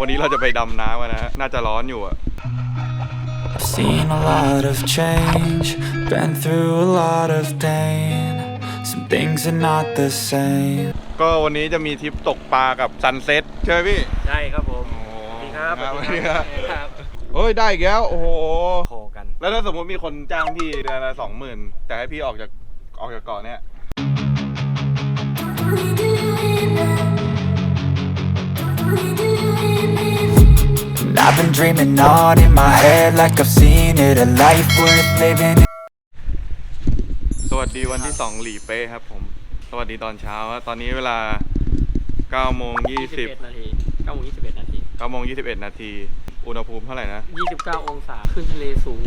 วันนี้เราจะไปดำน้ำกันนะฮะน่าจะร้อนอยู่อะ I've seen a lot of change, been through a lot of pain. Some things are not the same. ก็วันนี้จะมีทริปตกปลากับซันเซ็ตใช่ไหมพี่ใช่ครับผมโอ้สวัสดีครับสวัสดีครับครับเฮ้ยได้อีกแล้วโอ้โห โคกัน แล้วถ้าสมมติมีคนจ้างพี่เดือนละสองหมื่นแต่ให้พี่ออกจากออกจากเกาะเนี่ย And I've been dreaming on in my head like I've seen it. A life worth living. สวัสดีวันที่สองหลีเป้ครับผม สวัสดีตอนเช้าฮะตอนนี้เวลา9โมง20 21นาที9โมง21 นาที 9โมง21 นาที อุณหภูมิเท่าไหร่นะ 29 องศาขึ้นทะเลสูง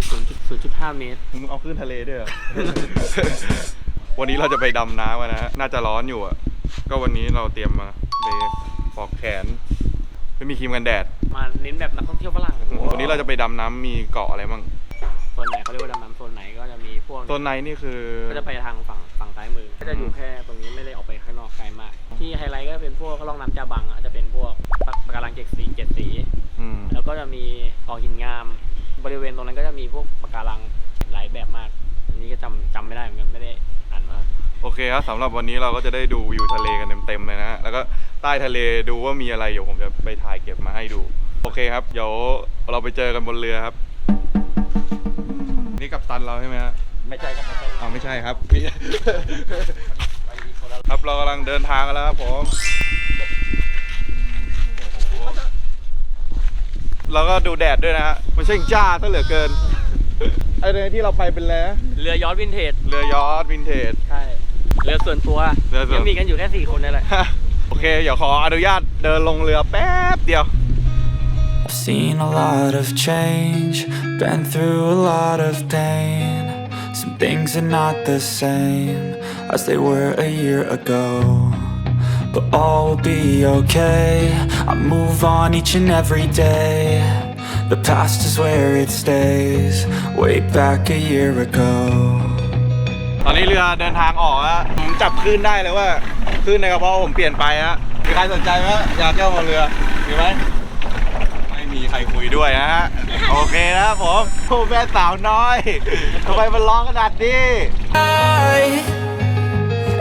0.5 เมตร มึงเอาขึ้นทะเลด้วยเหรอ วันนี้เราจะไปดำน้ำกันนะฮะน่าจะร้อนอยู่อะ ก็วันนี้เราเตรียมมาเบย์ปลอกแขน ไม่มีครีมกันแดด มาเน้นแบบนักท่องเที่ยวฝรั่งวันนี้เราจะไปดำน้ำมีเกาะอะไรบ้างโซนไหนเขาเรียกว่าดำน้ำโซนไหนก็จะมีพวกต้นในนี่คือก็จะไปทางฝั่งฝั่งซ้ายมือ ก็จะอยู่แค่ตรงนี้ไม่ได้ออกไปข้างนอกไกลมาก ที่ไฮไลท์ก็เป็นพวกล่องน้ำจาบังอะจะเป็นพวกปะปะการังเจ็ดสีเจ็ดสีอืมแล้วก็จะมีเกาะหินงาม บริเวณตรงนั้นก็จะมีพวกปะการังหลายแบบมากอันนี้ก็จำจำไม่ได้เหมือนกันไม่ได้อ่านมาโอเคครับสำหรับวันนี้เราก็จะได้ดูวิวทะเลกันเต็มๆเลยนะฮะแล้วก็ ใต้ทะเลดูว่ามีอะไรเดี๋ยวผมจะไปถ่ายเก็บมาให้ดู โอเคครับ เดี๋ยวเราไปเจอกันบนเรือครับ นี่กับตันเราใช่ไหมฮะไม่ใช่ครับไม่ใช่อ๋อไม่ใช่ครับพี่ครับเรากำลังเดินทางกันแล้วครับผมโอ้โหเราก็ดูแดดด้วยนะฮะมันช่างจ้าซะเหลือเกินไอ้เรือที่เราไปเป็นแล้ว เรือยอชต์วินเทจ เรือยอชต์วินเทจ ใช่ เรือส่วนตัวเรือส่วน ยังมีกันอยู่แค่สี่คนนี่แหละ โอเค เดี๋ยวขออนุญาตเดินลงเรือแป๊บเดียว I've seen a lot of change, been through a lot of pain. Some things are not the same as they were a year ago. But all will be okay. I move on each and every day. The past is where it stays, way back a year ago. ตอนนี้เรือเดินทางออกแล้วผมจับคลื่นได้เลยว่า คลื่นในกระเพาะผมเปลี่ยนไปฮะมีใครสนใจไหมอยากเที่ยวบนเรือมีไหมไม่มีใครคุยด้วยนะฮะโอเคนะครับผมผู้แม่สาวน้อยทำไมมันร้องขนาดนี้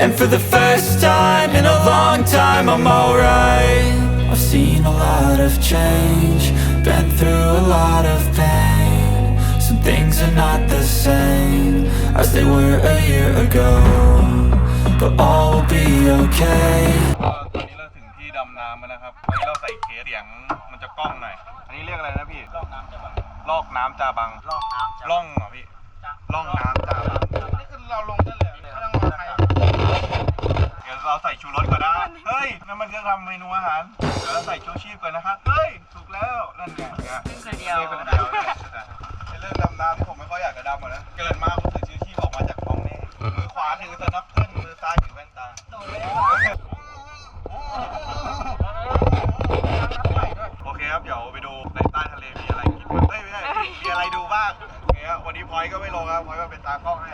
And for the first time in a long time, I'm alright. I've seen a lot of change, been through a lot of pain. Some things are not the same as they were a year ago. But all will be okay. ก็ตอนนี้เราถึงที่ดำน้ำแล้วนะครับตอนนี้เราใส่เคสเสียงมันจะกล้องหน่อย อันนี้เรียกอะไรนะพี่ลอกน้ำจาบังลอกน้ำจาบังล่องน้ำล่องเหรอพี่ล่องน้ำจาบัง นี่คือเราลงได้เลยไม่ต้องรอใครเดี๋ยวเราใส่ชูรสก่อนนะ เฮ้ยนั่นมันจะทำเมนูอาหาร เดี๋ยวเราใส่ชูชีพก่อนนะครับเฮ้ย ถูกแล้ว นั่นไงเนี่ยขึ้นคนเดียวนี่คนเดียวเนี่ยไอ้เรื่องดำน้ำที่ผมไม่ค่อยอยากจะดำอะนะ เกิดมาผมถือชูชีพออกมาจากท้องแม่มือขวาถือสนับ โอเคครับ เดี๋ยวไปดูในใต้ทะเลมีอะไรกินบ้างเฮ้ยไม่ใช่มีอะไรดูบ้างโอเคครับวันนี้พลอยก็ไม่ลงครับพลอยก็เป็นตากล้องให้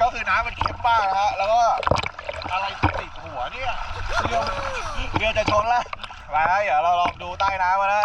ก็คือน้ำมันเค็มมากนะฮะ แล้วก็อะไรติดหัวเนี่ยเรือเรือจะชนล้วมาเดี๋ยวเราลองดูใต้น้ำมานะ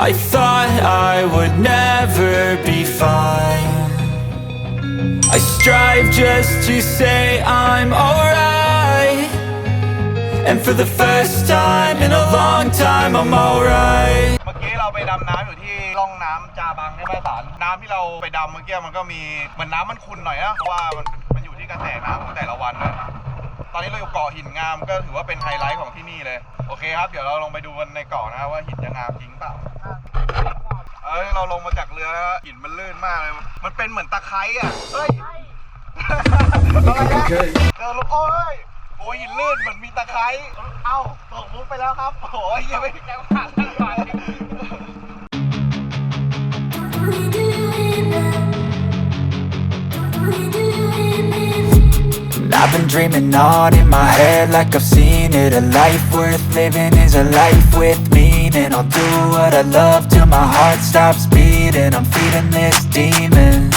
I thought I would never be fine. I strive just to say I'm alright. And for the first time in a long time, I'm alright. เมื่อกี้เราไปดำน้ำอยู่ที่ร่องน้ำจาบังใช่ไหมสารน้ำที่เราไปดำเมื่อกี้มันก็มีเหมือนน้ำมันขุ่นหน่อยนะเพราะว่ามันมันอยู่ที่กระแสน้ำของแต่ละวันนะ ตอนนี้เราอยู่เกาะหินงามก็ถือว่าเป็นไฮไลท์ของที่นี่เลย โอเคครับ เดี๋ยวเราลงไปดูกันในเกาะนะครับว่าหินจะงามจริงเปล่า เอ้ยเราลงมาจากเรือแล้วหินมันลื่นมากเลย มันเป็นเหมือนตะไคร้อะ เฮ้ยอะไรนะเออลงโอ้ยโอ้หินลื่นเหมือนมีตะไคร้ เอ้าตกมุกไปแล้วครับ โอ้ยยังไม่แก้ผ่านทั้งวัน And I've been dreaming on in my head like I've seen it. A life worth living is a life with meaning. I'll do what I love till my heart stops beating. I'm feeding this demon.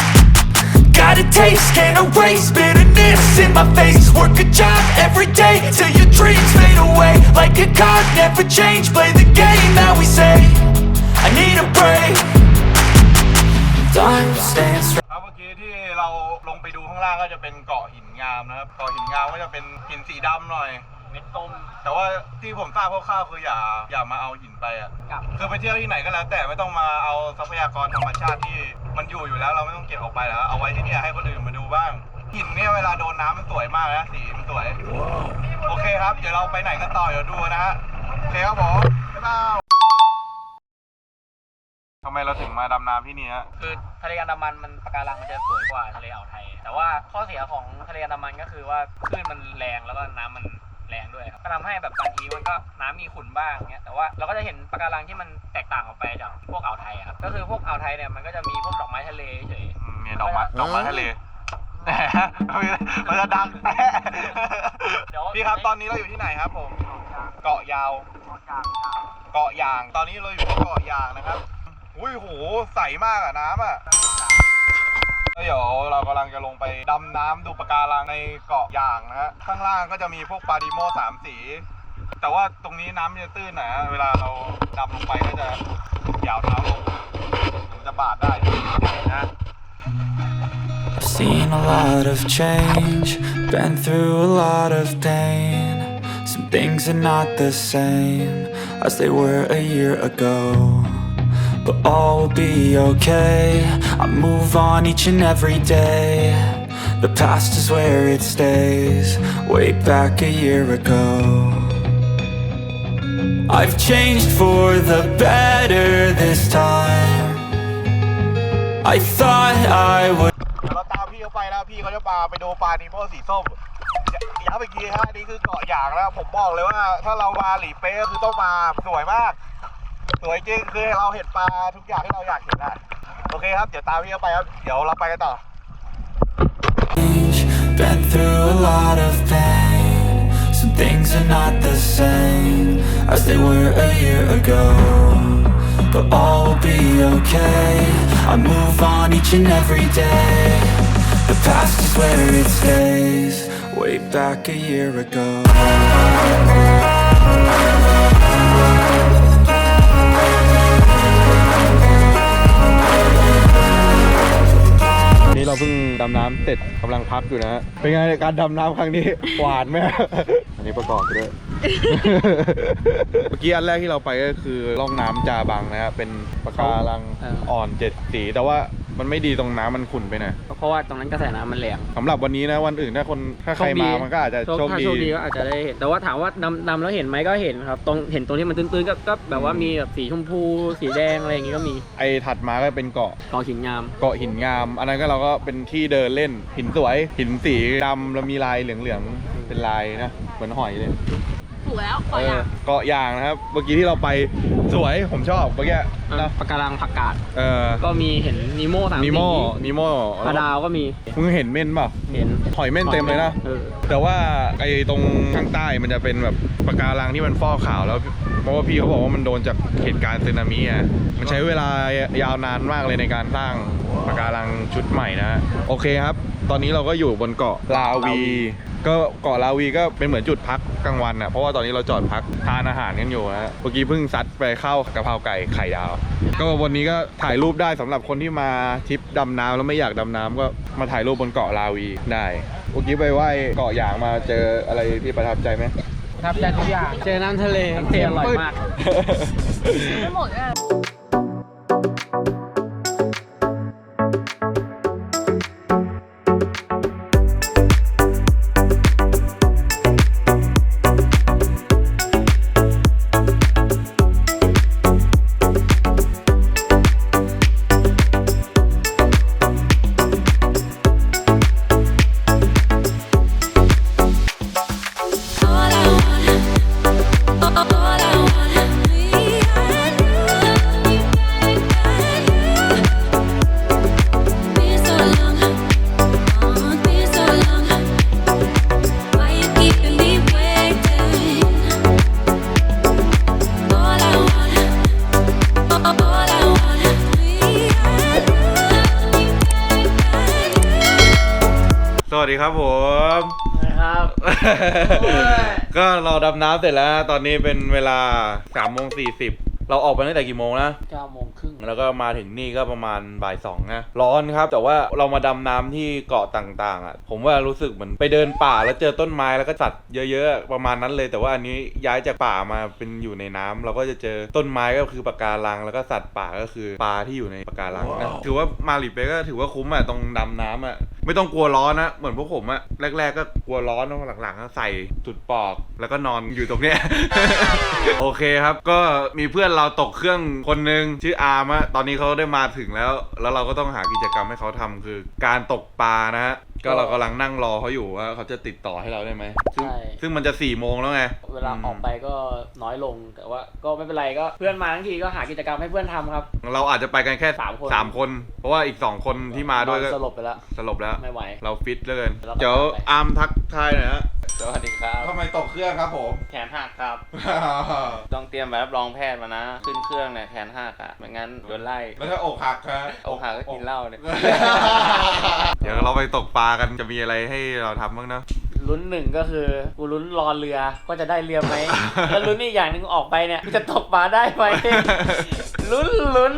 Got a taste, can't erase bitterness in my face. Work a job every day till your dreams fade away. Like a card, never change, play the game that we say. I need a break. Done staying strong ครับเมื่อกี้ที่เราลงไปดูข้างล่างก็จะเป็นเกาะหินงามนะครับเกาะหินงามก็จะเป็นหินสีดำหน่อย เม็ดต้ม แต่ว่าที่ผมทราบคร่าวๆคืออย่าอย่ามาเอาหินไปอะกับ คือไปเที่ยวที่ไหนก็แล้ว แต่ไม่ต้องมาเอาทรัพยากรธรรมชาติที่มันอยู่อยู่แล้วเราไม่ต้องเก็บออกไปแล้วเอาไว้ที่เนี่ยให้คนอื่นมาดูบ้างหินเนี่ยเวลาโดนน้ำมันสวยมากนะสีมันสวย โอเคครับ เดี๋ยวเราไปไหนกันต่อเดี๋ยวดูนะฮะโอเคครับผมบ๊ายบายทำไม เราถึงมาดำน้ำที่นี่ฮะ คือทะเลอันดามันมันปะการังมันจะสวยกว่าทะเลอ่าวไทย แต่ว่าข้อเสียของทะเลอันดามันก็คือว่าคลื่นมันแรงแล้วก็น้ำมันแรงด้วยครับก็ทำให้แบบบางทีมันก็น้ำมีขุ่นบ้างเงี้ยแต่ว่าเราก็จะเห็นปะการังที่มันแตกต่างออกไปจากพวกอ่าวไทยอะครับก็คือพวกอ่าวไทยเนี่ยมันก็จะมีพวกดอกไม้ทะเลเฉย อืมเนี่ยดอกไม้ดอกไม้ทะเลแหมมันจะดังแท้เดี๋ยว พี่ครับตอนนี้เราอยู่ที่ไหนครับผม เกาะยาว เกาะยาง ตอนนี้เราอยู่ที่เกาะยางนะครับ อุ้ยโหใสมากอะน้ำอะเดี๋ยวเรากำลังจะลงไปดำน้ำดูปะการังในเกาะอย่างนะฮะข้างล่างก็จะมีพวกปลาดิโมสามสี แต่ว่าตรงนี้น้ำจะตื้นหนะฮะเวลาเราดำลงไปก็จะยาวเท้าลงมันจะบาดได้นะ seen a lot of change, been through a lot of pain. Some things are not the same as they were a year ago. But all will be okay. I move on each and every day. The past is where it stays, way back a year ago. I've changed for the better this time. I thought I would. เดี๋ยวเราตามพี่เขาไปแล้วพี่เขาจะพาไปดูปลานิโมสีส้มย้ำอีกทีฮะนี่คือเกาะหยางแล้วผมบอกเลยว่า ถ้าเรามาหลีเป๊ะก็คือต้องมาสวยมาก สวยจริงคือเราเห็นปลาทุกอย่างที่เราอยากเห็นอะโอเคครับ เดี๋ยวตามพี่เขาไปครับ เดี๋ยวเราไปกันต่อ change. Been through a lot of pain. Some things are not the same as they were a year ago. But all will be okay. I move on each and every day. The past is where it stays. Way back a year ago. เราเพิ่งดำน้ำเสร็จกำลังพักอยู่นะฮะเป็นไงการดำน้ำครั้งนี้ หวานไหม อันนี้ประกอบไปด้วย เมื่อกี้อันแรกที่เราไปก็คือร่องน้ำจาบังนะครับเป็นปะการังเอออ่อนเจ็ดสีแต่ว่า มันไม่ดีตรงน้ำมันขุ่นไปหนะเพราะว่าตรงนั้นกระแสน้ำมันแรง สำหรับวันนี้นะวันอื่นถ้าคนถ้าใครมามันก็อาจจะโชคถ้าดี โชคดีก็อาจจะได้เห็นแต่ว่าถามว่าดำดำแล้วเห็นไหมก็เห็นครับตรงเห็นตรงที่มันตื้นๆก็ก็แบบว่ามีแบบสีชมพู สีแดงอะไรอย่างงี้ก็มีไอถัดมาก็เป็นเกาะกอหินงาม เกาะหินงาม อันนั้นก็เราก็เป็นที่เดินเล่นหินสวย หินสีดำแล้วมีลายเหลืองๆเป็นลายนะเหมือนหอยเลย ถูกแล้วขเอออย่าองเกาะยางนะครับ เมื่อกี้ที่เราไปสวยผมชอบเมื่อกี้นะปะการังผักกาดเออก็มีเห็นนิโม่สามสีนิโมนิโมปลาดาวก็มีมึงเห็นเม่นเปล่าเห็นหอยเม่นเต็มเลยนะเออแต่ว่าไอ้ตรงข้างใต้มันจะเป็นแบบปะการังที่มันฟอกขาวแล้วเพราะว่าพี่เขาบอกว่ามันโดนจากเหตุการณ์สึนามิอะมันใช้เวลายาวนานมากเลยในการสร้างปะการังชุดใหม่นะ โอเคครับ ตอนนี้เราก็อยู่บนเกาะลาวี ก็เกาะลาวีก็เป็นเหมือนจุดพักกลางวันอะเพราะว่าตอนนี้เราจอดพักทานอาหารกันอยู่นะฮะเมื่อกี้เพิ่งซัดไปข้าวกะเพราไก่ไข่ดาว ก็วันนี้ก็ถ่ายรูปได้สำหรับคนที่มาทริปดำน้ำแล้วไม่อยากดำน้ำก็มาถ่ายรูปบนเกาะลาวีได้เมื่อกี้ไปไหว้เกาะหยางมาเจออะไรที่ประทับใจไหม ประทับใจทุกอย่าง เจอน้ำทะเลน้ำทะเลอร่อยมาก ไม่หมดอะ ดีครับผมนะครับโอ้ยก็เราดำน้ำเสร็จแล้วนะตอนนี้เป็นเวลา3ามโมงสีเราออกไปตั้งแต่กี่โมงนะ9โมง ครึ่ง แล้วก็มาถึงนี่ก็ประมาณบ่ายสองนะร้อนครับ แต่ว่าเรามาดำน้ำที่เกาะต่างๆอะผมว่ารู้สึกเหมือนไปเดินป่าแล้วเจอต้นไม้แล้วก็สัตว์เยอะๆประมาณนั้นเลย แต่ว่าอันนี้ย้ายจากป่ามาเป็นอยู่ในน้ำเราก็จะเจอต้นไม้ก็คือปะการังแล้วก็สัตว์ป่าก็คือปลาที่อยู่ในปะการังนะ ถือว่ามาหลีเป๊ะก็ถือว่าคุ้มอะตรงดำน้ำอะไม่ต้องกลัวร้อนนะเหมือนพวกผมอะแรก ๆ ก็กลัวร้อนแล้วหลังๆก็ใส่จุดปอกแล้วก็นอนอยู่ตรงเนี้ย โอเคครับ ก็มีเพื่อนเราตกเครื่องคนหนึ่งชื่ออาร์มอะตอนนี้เขาได้มาถึงแล้ว แล้วเราก็ต้องหากิจกรรมให้เขาทำคือ การตกปลานะฮะก็เรากำลังนั่งรอเขาอยู่ว่าเขาจะติดต่อให้เราได้ไหมซึ่งใช่ ซึ่งมันจะสี่โมงแล้วไงเวลาออกไปก็น้อยลงแต่ว่า ก็ไม่เป็นไรก็เพื่อนมาทั้งทีก็หากิจกรรมให้เพื่อนทำครับ เราอาจจะไปกันแค่สามคน สามคน เพราะว่าอีกสองคนที่มาด้วยก็สลบไปแล้วสลบแล้ว ไม่ไหว เราฟิตเหลยเกิน เราก็เดี๋ยวไป อาร์มทักทายหน่อยฮะ สวัสดีครับ ทำไมตกเครื่องครับผมแขนหักครับ ต้องเตรียมใบรับรองแพทย์มานะ ขึ้นเครื่องเนี่ยแขนหักอะไม่งั้นโดนไล่แล้วถ้าอกหักครับอกหักก็กินเหล้าเนี่ย เดี๋ยวเราไปตกปลากันจะมีอะไรให้เราทำบ้างเนอะ ลุ้นหนึ่งก็คือกูลุ้นรอเรือก็จะได้เรือไหมแล้วลุ้นอีกอย่างหนึ่งออกไปเนี่ยกูจะตกปลาได้ไหมลุ้นลุ้น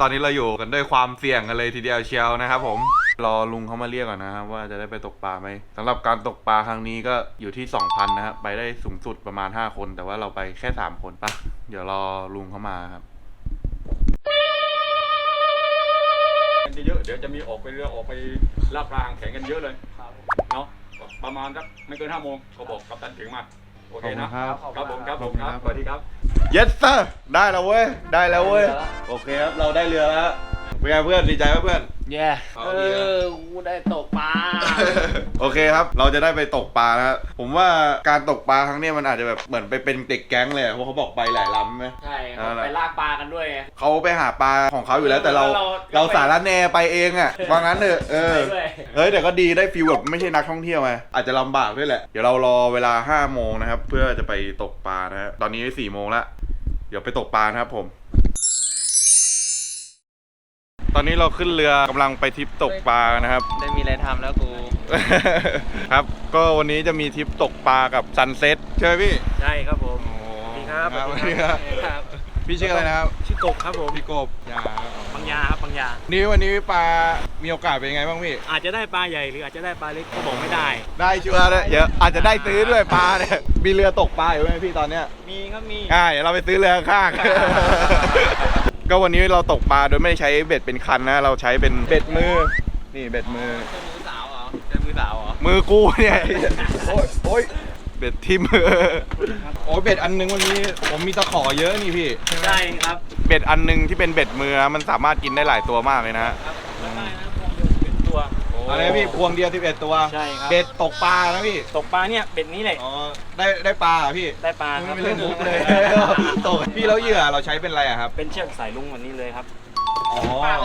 ตอนนี้เราอยู่กันด้วยความเสี่ยงกันเลยทีเดียวเชียวนะครับผมรอลุงเขามาเรียกก่อนนะครับว่าจะได้ไปตกปลาไหมสำหรับการตกปลาครั้งนี้ก็อยู่ที่ 2,000นะครับไปได้สูงสุดประมาณ 5 คน แต่ว่าเราไปแค่ 3 คนปะเดี๋ยวรอลุงเขามาครับกันเยอะๆเดี๋ยวจะมีออกไปเรือออกไปลาดปลาหางแข็งกันเยอะเลยเนาะ ประมาณสักไม่เกินห้าโมงก็บอกกับตันถึงมา โอเคนะขอบคุณครับครับผมครับผมขอบคุณคครัรับบสวัสดีครับ yes sir ได้แล้วเว้ย ได้แล้วเว้ยได้แล้วโอเคครับ เราได้เรือแล้วเป็นไงเพื่อน ดีใจไหมเพื่อน แย่ เอาเอดีนะอกูได้ตกปลา โอเคครับ เราจะได้ไปตกปลานะฮะผมว่าการตกปลาครั้งเนี้ยมันอาจจะแบบเหมือนไปเป็นเด็กแก๊งเลยอะเพราะเขาบอกไปหลายลำไหม ใช่ครับเอาล่ะไปลากปลากันด้วยไง เขาไปหาปลาของเขาอยู่แล้วแต่เราเรา เราสารแนไปเองอะว่างั้นเถอะเออ ไปด้วย เฮ้ยแต่ก็ดีได้ฟีลแบบไม่ใช่นักท่องเที่ยวไงอาจจะลำบากด้วยแหละ เดี๋ยวเรารอเวลา5้าโมงนะครับ เพื่อจะไปตกปลานะฮะตอนนี้4ี่โมงละเดี๋ยวไปตกปลานะครับผม ตอนนี้เราขึ้นเรือกำลังไปทริปตกปลานะครับ ได้มีอะไรทำแล้วกู ครับ ก็วันนี้จะมีทริปตกปลากับซันเซ็ตใช่ไหมพี่ใช่ครับผม สวัสดีครับสวัสดีครับ ครับพี่ชื่ออะไรนะครับ ชื่อกบครับผมพี่กบยาบางยาครับบางยา นี่วันนี้ปลา มีโอกาสเป็นยังไงบ้างพี่ อาจจะได้ปลาใหญ่หรืออาจจะได้ปลาเล็กก็บอกไม่ได้ ได้ชัวร์เลยเดี๋ยวอาจจะได้ซื้อด้วยปลาเนี่ยมีเรือตกปลาอยู่ไหมพี่ตอนเนี้ยมีครับมี อ่าเดี๋ยวเราไปซื้อเรือข้าง ก็วันนี้เราตกปลาโดยไม่ได้ใช้เบ็ดเป็นคันนะ เราใช้เป็นเบ็ดมือ นี่เบ็ดมือเป็นมือสาวเหรอเป็นมือสาวเหรอ มือกูเนี่ย โอ๊ยโอ๊ยเบ็ดที่มือ โอ้ยเบ็ดอันนึงวันนี้ผมมีตะขอเยอะนี่พี่ ใช่ครับ เบ็ดอันนึงที่เป็นเบ็ดมือนะมันสามารถกินได้หลายตัวมากเลยนะ ครับแล้วได้นะ อะไรนะพี่พวงเดียว11 ตัวใช่ครับ เบ็ดตกปลานะพี่ตกปลาเนี่ยเบ็ดนี้เลยอ๋อได้ได้ปลาเหรอพี่ได้ปลาครับไม่เล่นมุกเลยตกพี่แล้วเหยื่อเราใช้เป็นอะไรอะครับเป็นเชือกสายลุงวันนี้เลยครับอ๋อ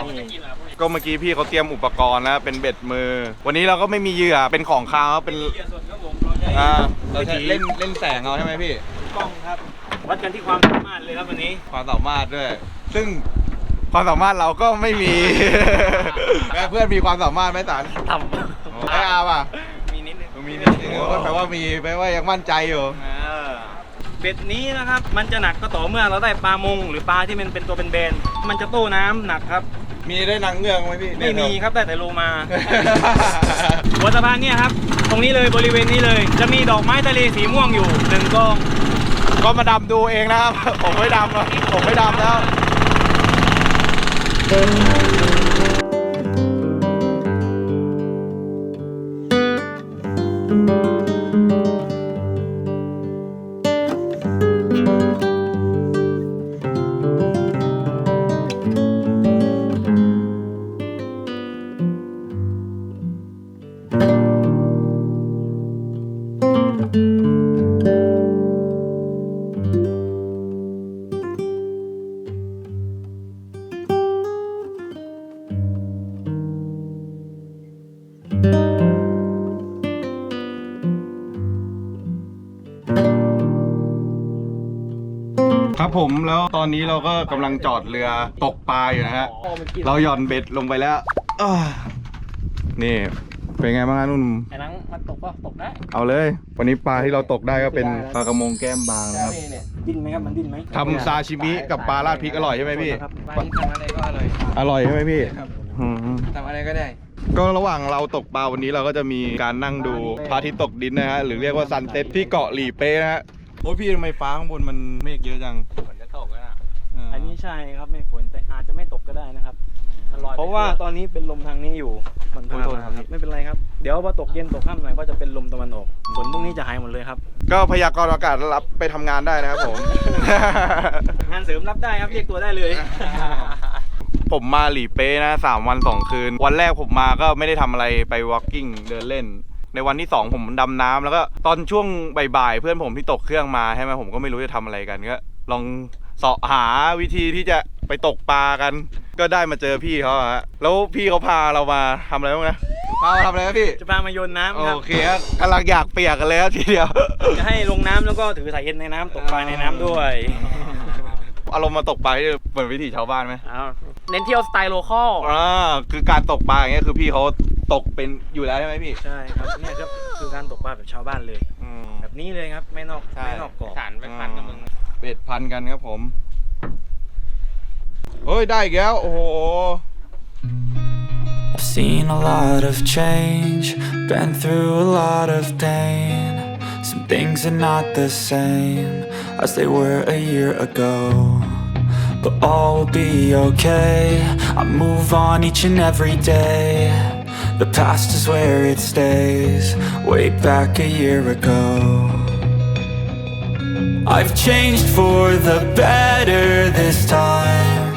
นี่ก็เมื่อกี้พี่เขาเตรียมอุปกรณ์นะเป็นเบ็ดมือ วันนี้เราก็ไม่มีเหยื่อเป็นของคาวเป็นเหยื่อสดครับผมเราใช้อ่าเราใช้เล่นเล่นแสงเอาใช่ไหมพี่ กล้องครับ วัดกันที่ความสามารถเลยครับวันนี้ ความสามารถด้วย ซึ่ง ความสามารถเราก็ไม่มีแม่เพื่อนมีความสามารถไหมสันต่ไออาร์ป่ะำมีนิดนึงมีนิดนึงก็แปลว่ามีแปลว่ายังมั่นใจอยู่เบ็ดนี้นะครับ มันจะหนักก็ต่อเมื่อเราได้ปลามง หรือปลาที่มันเป็นตัวเป็นเบนๆมันจะโต้น้ำหนักครับ มีได้นางเงือกไหมพี่ไม่มีครับได้แต่โลมาหัวสะพานเนี่ยครับ ตรงนี้เลยบริเวณนี้เลย จะมีดอกไม้ทะเลสีม่วงอยู่หนึ่งกองก็มาดำดูเองนะครับ ผมไม่ดำอะผมไม่ดำแล้ว ค ผมแล้วตอนนี้เราก็กำลังจอดเรือตกปลาอยู่นะฮะ เราหย่อนเบ็ดลงไปแล้วอ้านี่ไปเป็นไงบ้างฮะนุ่นไอ้นังมันตกก็ตกได้เอาเลย วันนี้ปลาที่เราตกได้ก็เป็นปลากระมงแก้มบางนะครับเนี่ยดิ้นไหมครับมันดิ้นไหมทำซาชิมิกับปลาราดพริกอร่อยใช่ไหมพี่บางทำอะไรก็อร่อยอร่อยใช่ไหมพี่อืม ทำอะไรก็ได้ก็ระหว่างเราตกปลาวันนี้เราก็จะมีการนั่งดูพระอาทิตย์ตกดินนะฮะ หรือเรียกว่าซันเซ็ตที่เกาะหลีเป้นะฮะ โอ้ยพี่ทำไมฟ้าข้างบนมันเมฆเยอะจังฝนจะตกแล้วนะาอันนี้ใช่ครับไม่ฝนแต่อาจจะไม่ตกก็ได้นะครับมันลอยไปเพราะว่าตอนนี้เป็นลมทางนี้อยู่มันพาขอโทษมาครับครับไม่เป็นไรครับเดี๋ยวพอตกเย็นตกค่ำหน่อยก็จะเป็นลมตะวันออกฝนพวกนี้จะหายหมดเลยครับ ก็พยากรณ์อากาศรับไปทำงานได้นะครับผม งานเสริมรับได้ครับเรียกตัวได้เลย ผมมาหลีเป้นะสามวันสองคืน วันแรกผมมาก็ไม่ได้ทำอะไรไป walking เดินเล่น ในวันที่สองผมดำน้ำแล้วก็ตอนช่วงบ่ายๆเพื่อนผมที่ตกเครื่องมาใช่ไหมผมก็ไม่รู้จะทำอะไรกันก็ลองเสาะหาวิธีที่จะไปตกปลากัน ก็ได้มาเจอพี่เขาอะฮะแล้วพี่เขาพาเรามาทำอะไรบ้างนะพามาทำอะไรนะพี่จะพามาโยนน้ำครับโอเคครับกำลังอยากเปียกกันเลยครับทีเดียวจะให้ลงน้ำแล้วก็ถือสายเย็นในน้ำตกปลาในน้ำด้วยอารมณ์มาตกปลาที่เหมือนวิถีชาวบ้านไหมอ้าวเน้นเที่ยวสไตล์โลคอลอ่าคือการตกปลาอย่างเงี้ยคือพี่เขา ตกเป็นอยู่แล้วใช่ไหมพี่ใช่ครับเนี่ยครับคือการตกปลาแบบชาวบ้านเลย อืม แบบนี้เลยครับไม่นอกใช่ ไม่นอกกรอบฐานไปพันกับมึง เป็ดพันกันครับผมเฮ้ยได้อีกแล้วโอ้โห I've seen a lot of change, been through a lot of pain. Some things are not the same as they were a year ago. But all will be okay. I move on each and every day. The past is where it stays, way back a year ago. I've changed for the better this time.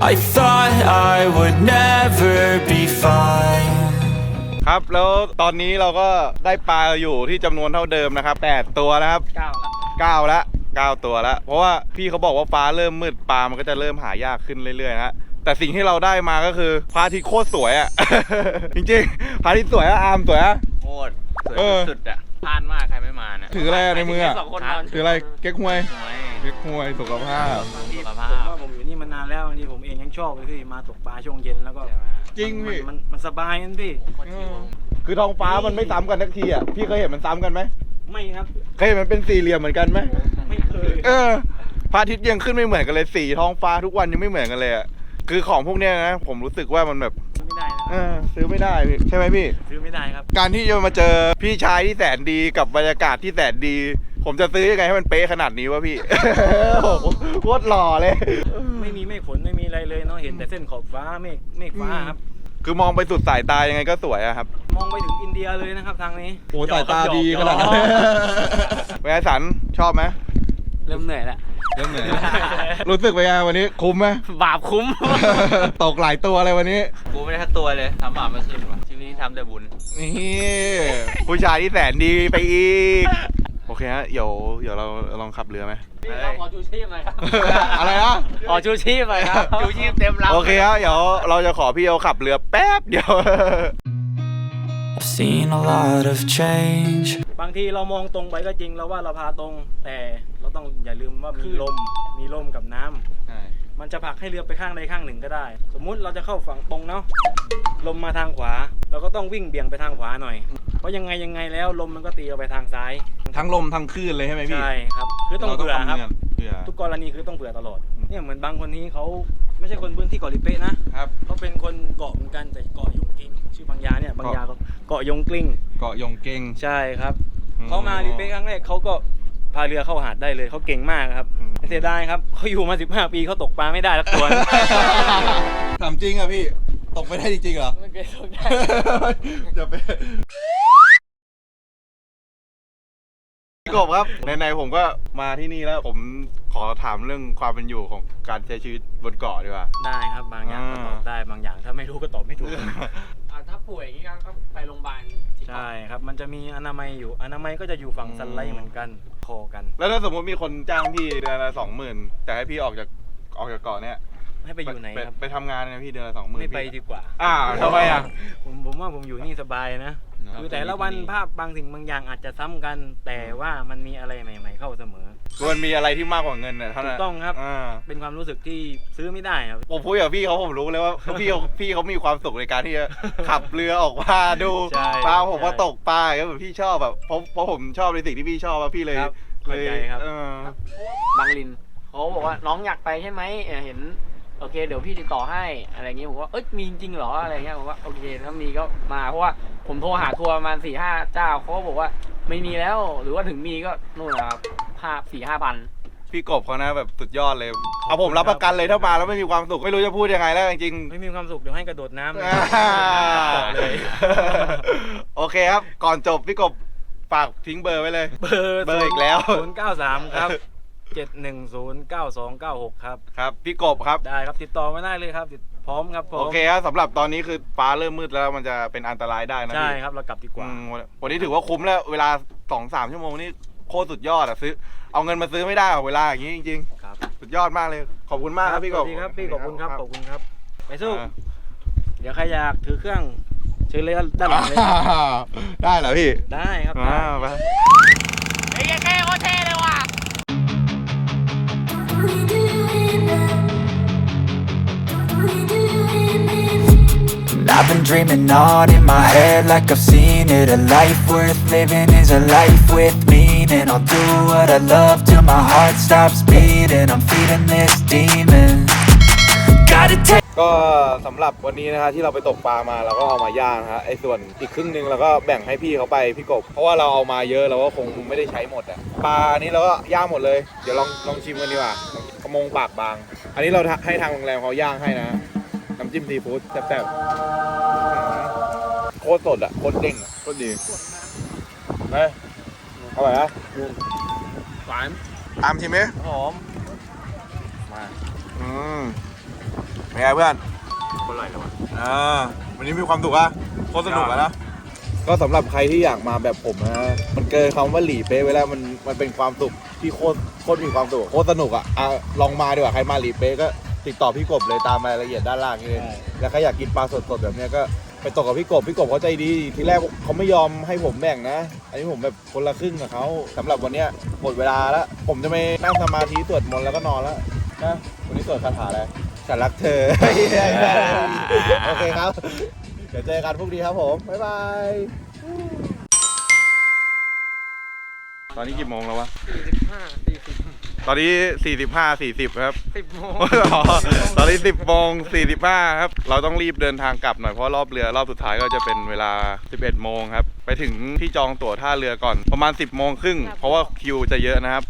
I thought I would never be fine. ครับ แล้วตอนนี้เราก็ได้ปลาอยู่ที่จำนวนเท่าเดิมนะครับ 8 ตัวนะครับ เก้าละ9แล้ว9ตัวแล้วเพราะว่าพี่เขาบอกว่าฟ้าเริ่มมืดปลามันก็จะเริ่มหายากขึ้นเรื่อยๆนะฮะ แต่สิ่งที่เราได้มาก็คือพระอาทิตย์โคตรสวยอะ จริงๆพระอาทิตย์สวยอะอาร์มสวยอะ โคตรสวยเออ สุดๆอะพลาดมากใครไม่มาเนี่ยถืออะไรอะในมืออะสองคนนอนคืออะไรเก๊กฮวยสวยเก๊กฮวยสุขภาพ สุขภาผมพ ว่าผมอยู่นี่มานานแล้วบางทีผมเองยังชอบเลยที่มาตกปลาช่วงเย็นแล้วก็จริงมันพี่มันมันสบายนั่นพี่ คือท้องฟ้ามันไม่ซ้ำกันทักทีอะพี่เคยเห็นมันซ้ำกันไหมไม่ครับเคยเห็นมันเป็นสี่เหลี่ยมเหมือนกันไหมไม่เคยเออพระอาทิตย์ยังขึ้นไม่เหมือนกันเลยสีท้องฟ้าทุกวันยังไม่เหมือนกันเลยอะ คือของพวกเนี้ยนะ ผมรู้สึกว่ามันแบบซื้อไม่ได้นะเออซื้อไม่ได้พี่ใช่ไหมพี่ ซื้อไม่ได้ครับ การที่จะมาเจอพี่ชายที่แสนดีกับบรรยากาศที่แสนดี ผมจะซื้อยังไงให้มันเป๊ะขนาดนี้วะพี่ โอ้โหโคตรหล่อเลย ไม่มีเมฆฝนไม่มีอะไรเลยเนาะเห็นแต่เส้นขอบฟ้าเมฆเมฆฟ้าครับ คือมองไปสุดสายตายังไงก็สวยอะครับมองไปถึงอินเดียเลยนะครับทางนี้โอ้สายตาดีหยขอกนาดหยนั้อนกเป็นไงสันชอบไหมเริ่มเหนื่อยแล้ว เริ่มเหนื่อยรู้สึกเป็นไงวันนี้คุ้มไหม บาปคุ้ม ตกหลายตัวเลยวันนี้ กูไม่ได้ทักตัวเลยทำบาปไม่ขึ้นวะชีวิตนี้ทำแต่บุญ นี่ ผู้ชายที่แสนดีไปอีก โอเคฮะ เดี๋ยวเดี๋ยวเราลองขับเรือไหมพี่เราขอชูชีพหน่อยครับอะไรนะ ขอชูชีพหน่อยครับชูชีพเต็มลำโอเคฮะ เดี๋ยวเราจะขอพี่เอาขับเรือแป๊บเดียว I've seen a lot of change, บางทีเรามองตรงไปก็จริงเราว่าเราพาตรงแต่เรา ต้องอย่าลืมว่ามีลมมีลมกับน้ำมันจะผลักให้เรือไปข้างใดข้างหนึ่งก็ได้ สมมุติเราจะเข้าฝั่งตรงเนาะลมมาทางขวา เราก็ต้องวิ่งเบี่ยงไปทางขวาหน่อย เพราะยังไงยังไงแล้วลมมันก็ตีเราไปทางซ้ายทั้งลมทั้งคลื่นเลยใช่ไหมพี่ใช่ครับ คือต้องเผื่อครับาเผื่อ ทุกกรณีคือต้องเผื่อตลอดเนี่ยเหมือนบางคนนี้เขาไม่ใช่คนพื้นที่เกาะลิเป้นะครับ เขาเป็นคนเกาะเหมือนกันแต่เกาะยงกิ้งชื่อบางยาเนี่ยบางยาก็เกาะยงกลิ้ง เกาะยงเก่งใช่ครับอืมเขามาลิเป้ครั้งแรกเขาก็ พาเรือเข้าหาดได้เลยเขาเก่งมากครับอืมเสียดายครับเขาอยู่มา 15 ปีเขาตกปลาไม่ได้สักตัวถามจริงอะพี่ ตกไปได้จริงๆเหรอ ไม่เคยตกได้ จะไป กบครับไหนๆผมก็มาที่นี่แล้วผมขอถามเรื่องความเป็นอยู่ของการใช้ชีวิตบนเกาะดีกว่า ได้ครับบางอย่างก็ตอบได้บางอย่างถ้าไม่รู้ก็ตอบไม่ถูก อ่าถ้าป่วยอย่างนี้ก็ไปโรงพยาบาลที่เกาะ ใช่ครับ มันจะมีอนามัยอยู่ อนามัยก็จะอยู่ฝั่งสันไลเหมือนกันโคกัน แล้วถ้าสมมติมีคนจ้างพี่เดือนละสองหมื่นแต่ให้พี่ออกจากออกจากเกาะเนี่ยให้ไปอยู่ไหนครับ ไปทำงานเนี่ยพี่เดือนละสองหมื่นไม่ไปดีกว่าอ่าทำไมอะ ผมผมว่าผมอยู่นี่สบายนะ ครับ คือแต่ละวันภาพบางสิ่งบางอย่างอาจจะซ้ำกัน แต่ว่ามันมีอะไรใหม่ ๆ เข้าเสมอ มันมีอะไรที่มากกว่าเงินน่ะเท่าถูนั้นกต้องครับอ่าเป็นความรู้สึกที่ซื้อไม่ได้ครับ ผมพูดกับพี่เขาผมรู้เลยว่า พี่เขาพี่เขามีความสุขในการที่จะ ขับเรือออกมาดูใช่ปลาผมใช่ว่าตกปลาก็แบบพี่ชอบแบบเพราะเพราะผมชอบในสิ่งที่พี่ชอบอะพี่เลยครับเลเข้ายใจครับ เออ บางลินเขาบอกว่าน้องอยากไปใช่ไหมเออเห็นโอเค เดี๋ยวพี่ติดต่อให้อะไรเงี้ยผมว่าเอ้ยมีจริงเหรออะไรเงี้ยผมว่าโอเคถ้ามีก็มาเพราะว่า ผมโทรหาทัวร์ประมาณสี่ห้าเจ้าเขาก็บอกว่าไม่มีแล้ว หรือว่าถึงมีก็นู่นนะครับห้าสี่ห้าพัน พี่กบเขานะแบบสุดยอดเลย เอาผมรับประกันเลยถ้ามาแล้วไม่มีความสุขไม่รู้จะพูดยังไงแล้วจริงๆ ไม่มีความสุขเดี๋ยวให้กระโดดน้ำเลยอ่าบอกเลย โอเคครับ ก่อนจบพี่กบฝากทิ้งเบอร์ไว้เลย เบอร์เบอร์อีกแล้ว ศูนย์เก้าสามครับเจ็ดหนึ่งศูนย์เก้าสองเก้าหกครับ ครับ พี่กบครับ ได้ครับติดต่อมาได้เลยครับติด พร้อมครับผมโอเคครับสำหรับตอนนี้คือฟ้าเริ่มมืดแล้วมันจะเป็นอันตรายได้นะใช่พี่ครับเรากลับดีกว่า อืมวันนี้ถือว่าคุ้มแล้ว เวลาสองสามชั่วโมงนี่โคตรสุดยอดอะซื้อ เอาเงินมาซื้อไม่ได้หรอกเวลาอย่างนี้จริงครับ ๆ สุดยอดมากเลย ขอบคุณมากครับพี่กสบวัสดีครับพี่ขอบคุณครับขอบคุณครับ ไปสู้ อ่า เดี๋ยวใครอยากถือเครื่องเชิญเลยด้านหลังเลยครับ ได้เหรอพี่ได้ครับอ่าได้ไป And I've been dreaming on in my head like I've seen it A life worth living is a life with meaning I'll do what I love till my heart stops beating I'm feeding this demon Gotta take ก็สำหรับวันนี้นะฮะที่เราไปตกปลามาเราก็เอามาย่างนะฮะไอ้ส่วนอีกครึ่งหนึงเราก็แบ่งให้พี่เขาไปพี่กบ เพราะว่าเราเอามาเยอะเราก็คงไม่ได้ใช้หมดอะปลาอันนี้เราก็ย่างหมดเลย เดี๋ยวลองลองชิมกันดีกว่ากระมงปากบาง อันนี้เราให้ทางโรงแรมเขาย่างให้นะ น้ำจิ้มซีฟู้ดแซ่บๆโคตรสดอะโคตรเด้งอะโคตรดีเฮ้ยอร่อยนะหวานตามชิมไหมหอมอืมเป็นไงเพื่อนอร่อยแล้วอะอ่าวันนี้มีความสุขอะโคตรสนุกอะนะก็สำหรับใครที่อยากมาแบบผมนะมันเกินคำว่าหลีเป๊ะไปแล้วมันมันเป็นความสุขที่โคตรโคตรมีความสุขโคตรสนุกอะอะลองมาดีกว่าใครมาหลีเป๊ะก็ ติดต่อพี่กบเลยตามรายละเอียดด้านล่างนี่เลยแล้วใครอยากกินปลาสดๆแบบเนี้ยก็ไปตกกับพี่กบพี่กบเขาใจดีทีแรกเขาไม่ยอมให้ผมแบ่งนะ อันนี้ผมแบบคนละครึ่งกับเขาสำหรับวันเนี้ยหมดเวลาแล้ว ผมจะไปนั่งสมาธิสวดมนต์แล้วก็นอนแล้วนะวันนี้สวดคาถาอะไรฉันรักเธอโอเคครับ เดี๋ยวเจอกันพรุ่งนี้ครับผม บ๊ายบาย ตอนนี้กี่โมงแล้ววะ ตอนนี้ 45 40 ครับ สิบโมงอ๋อตอนนี้ 10โมง45 ครับ เราต้องรีบเดินทางกลับหน่อย เพราะรอบเรือรอบสุดท้ายก็จะเป็นเวลา 11โมงครับ ไปถึงที่จองตั๋วท่าเรือก่อนประมาณ 10โมงครึ่ง เพราะว่าคิวจะเยอะนะครับ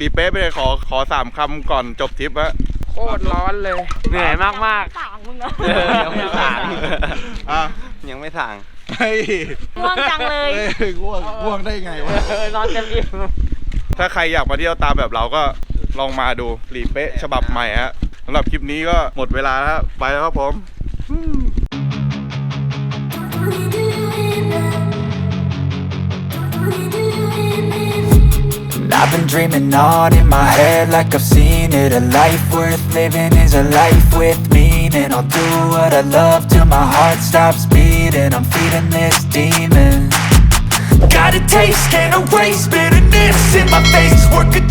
รีเป๊ะไปเลยขอขอสามคำก่อนจบทริปฮะ โคตรร้อนเลย เหนื่อยมากมากปากมึงอะเออยังไม่สั่งอะยังไม่สั่ง เฮ้ยง่วงจังเลยอ้ง่วงง่วงได้ไงวะ เออนอนเต็มอิ่ม ถ้าใครอยากมาเที่ยวตามแบบเราก็ลองมาดูรีเป๊ะฉบับใหม่ฮะสำหรับคลิปนี้ก็หมดเวลาแล้วไปแล้วครับผม I've been dreaming on in my head like I've seen it A life worth living is a life with meaning I'll do what I love till my heart stops beating I'm feeding this demon Got a taste, can't erase bitterness in my face. Work a job